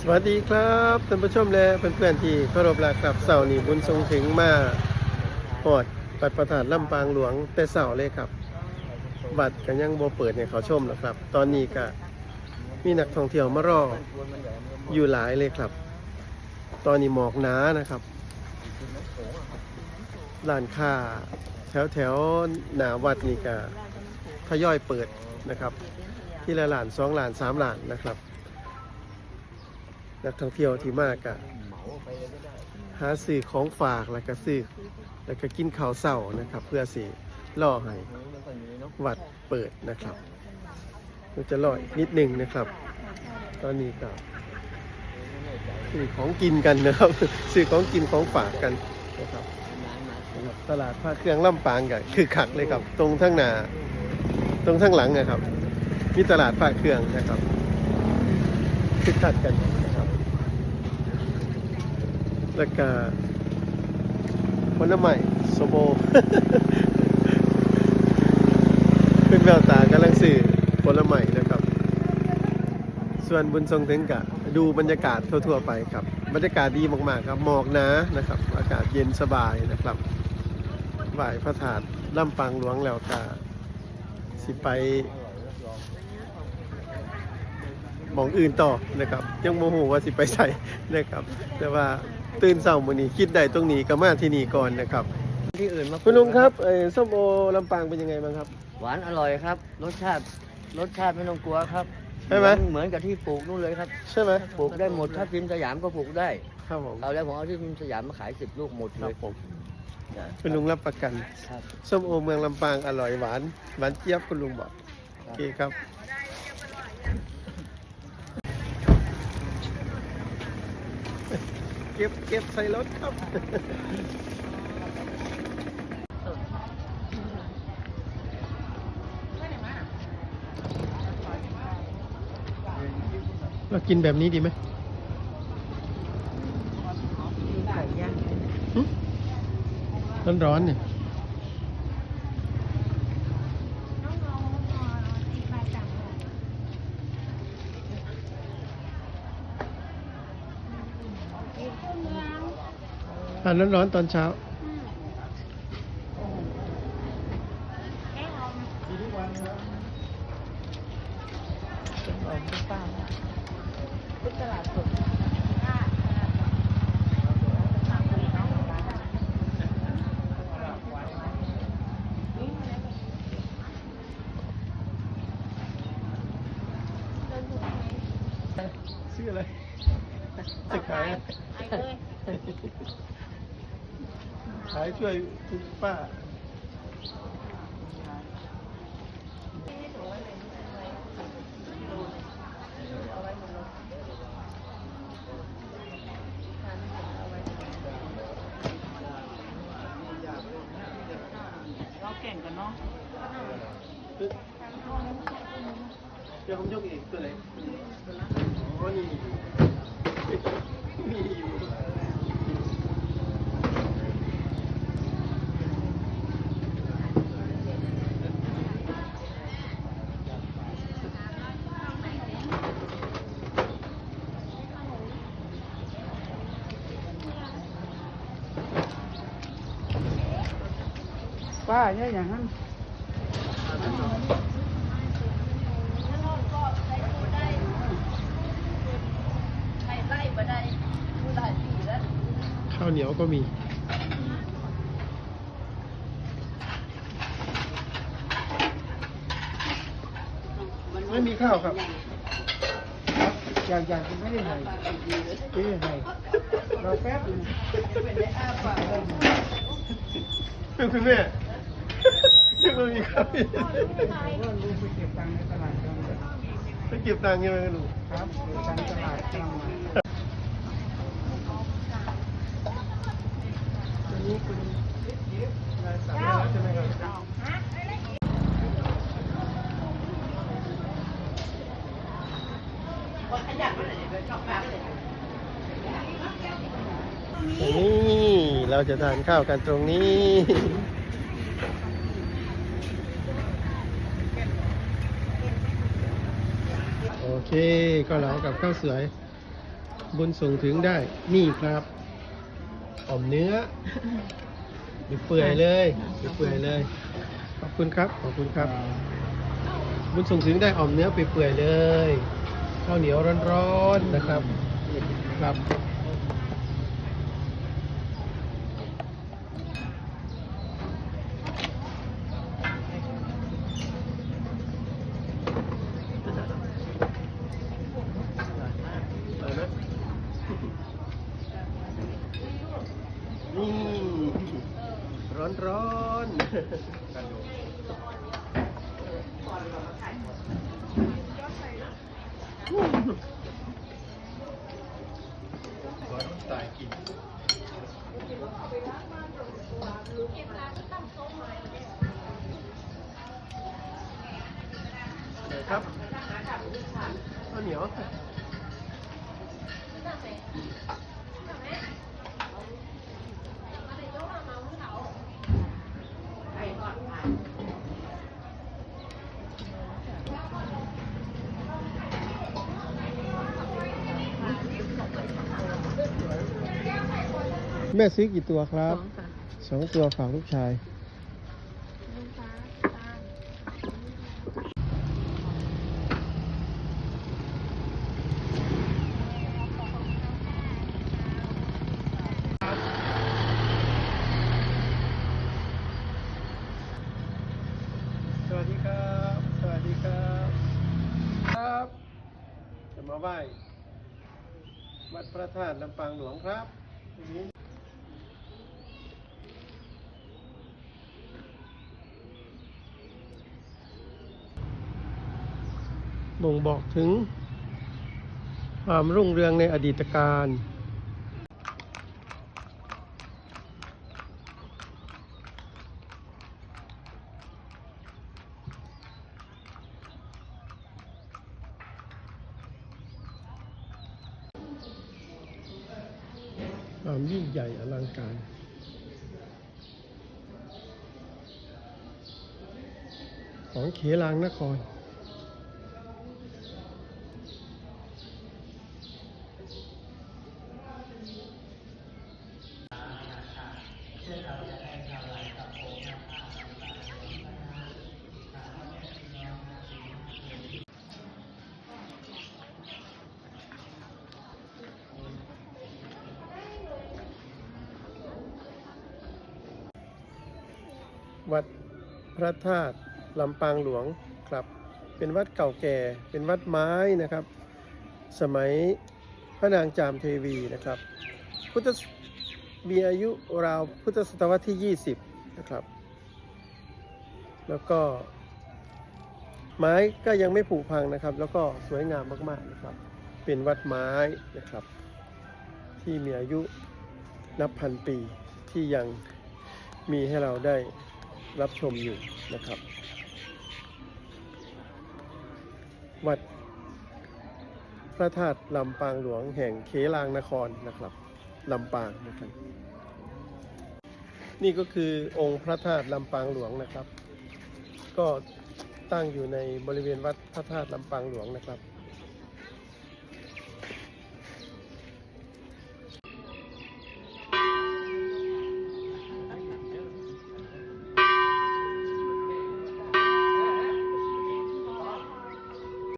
สวัสดีครับท่านผู้ชมและเพื่อนๆที่เคารพรักครับเสาร์นี้บุญทรงถึงมาปอดปัดประทานลำปางหลวงแต่เสาร์เลยครับ บัตรกันยังโบเปิดให้เขาชมหรอกครับ ตอนนี้ก็มีนักท่องเที่ยวมารออยู่หลายเลยครับ ตอนนี้หมอกหนานะครับร้านค้าแถวแถวๆหนาวัดนี่ก็ทยอยเปิดนะครับ ที่ละหลานสองหลานสามหลานนะครับ นักท่องเที่ยวที่มากกะหาซื้อของฝากแล้วก็ซื้อแล้วก็กินข้าวเศร้านะครับ เพื่อสิล่อให้วัดเปิดนะครับเราจะล่ออีกนิดหนึ่งนะครับ ตอนนี้ก็ซื้อของกินกันนะครับซื้อของกินของฝากกันนะครับตลาดผ้าเครื่องล่ำปางกันคือขักเลยครับ ตรงทั้งหน้าตรงทั้งหลังนะครับมีตลาดผ้าเครื่องนะครับคือขักกันนะ แล้วก็ผลไม้โซโบเป็นแววตากำลังสื่อผลไม้นะครับ ส่วนบุญทรงถึงกะดูบรรยากาศทั่ว ๆ ไปครับ บรรยากาศดีมากๆครับหมอกหนานะครับ อากาศเย็นสบายนะครับไหว้พระธาตุลำปางหลวงแล้วก็สิไปหมองอื่นต่อนะครับยังโมโหว่าสิไปใส่นะครับ แต่ว่า ตื่นเช้ามื้อนี้คิดได้ตรงนี้ก็มาที่นี่ก่อนนะครับ ที่อื่นมาคุณลุงครับไอ้ส้มโอลำปางเป็นยังไงบ้างครับ หวานอร่อยครับ รสชาติรสชาติไม่ต้องกลัวครับใช่ไหมเอนเหมือนกับที่ปลูกนู่นเลยครับ ใช่ไหมปลูกได้หมดถ้าพิมพ์สยามก็ปลูกได้ครับผมเอาแล้วผมเอาที่พิมพ์สยามมาขายสิบลูกหมดคเลรับยผมคุณลุงรับประกันครับ ส้มโอเมืองลำปางอร่อยหวานหวานเจี๊ยบคุณลุงบอกโอเคครับ เก็บเก็บใส่รถครับ เรากินแบบนี้ดีไหมร้อนร้อนๆเนี่ย ทานร้อนๆตอนเช้าชื่ออะไรจะขายอะ ขายช่วยคุณป้าเราเก่งกันเนาะเดี๋ยวผมยกอีกตัวไหนอ๋อนี่มีอยู่าเนี่ยอย่างนั้นข้าวเหนียวก็มีไม่มีข้าวครับ อยากอยากไม่ได้ไหนไม่ได้ไหนเราแป๊บนึงคุณแม่ยัง ไม่มีข้าวอีกว่าลุงไปเก็บตังค์ในตลาดกันไปเก็บตังค์ยังไงลูกครับเก็บตังค์ตลาดกลางวันอันนี้คุณนายสามร้อยใช่ไหมครับนี่เราจะทานข้าวกันตรงนี้ โอ เคก็เหลากับข้าวสวยบุญส่งถึงได้ นี่ครับอ่อมเนื้อเปื่อยเลยเปื่อยเลย ขอบคุณครับ ขอบคุณครับ บุญส่งถึงได้อ่อมเนื้อเปื่อยเลย ข้าวเหนียวร้อนๆนะครับ ครับ นี่ ร้อนร้อนตายกินเดี๋ยวครับข้าวเหนียว แม่ซื้อกี่ตัวครับสองตัวฝากลูกชายสวัสดีครับ สวัสดีครับ ครับ จะมาไหว้วัดพระธาตุลำปางหลวงครับ บ่งบอกถึง ความรุ่งเรืองในอดีตการความยิ่งใหญ่อลังการของเขลางนคร วัดพระธาตุลำปางหลวงครับ เป็นวัดเก่าแก่ เป็นวัดไม้นะครับ สมัยพระนางจามเทวีนะครับ พุทธมีอายุราวพุทธศตวรรษที่ 20 นะครับ แล้วก็ ไม้ก็ยังไม่ผุพังนะครับ แล้วก็สวยงามมากๆนะครับ เป็นวัดไม้นะครับ ที่มีอายุนับพันปีที่ยังมีให้เราได้ รับชมอยู่นะครับ วัดพระธาตุลำปางหลวงแห่งเขลางนครนะครับลำปางนะครับนี่ก็คือองค์พระธาตุลำปางหลวงนะครับ ก็ตั้งอยู่ในบริเวณวัดพระธาตุลำปางหลวงนะครับ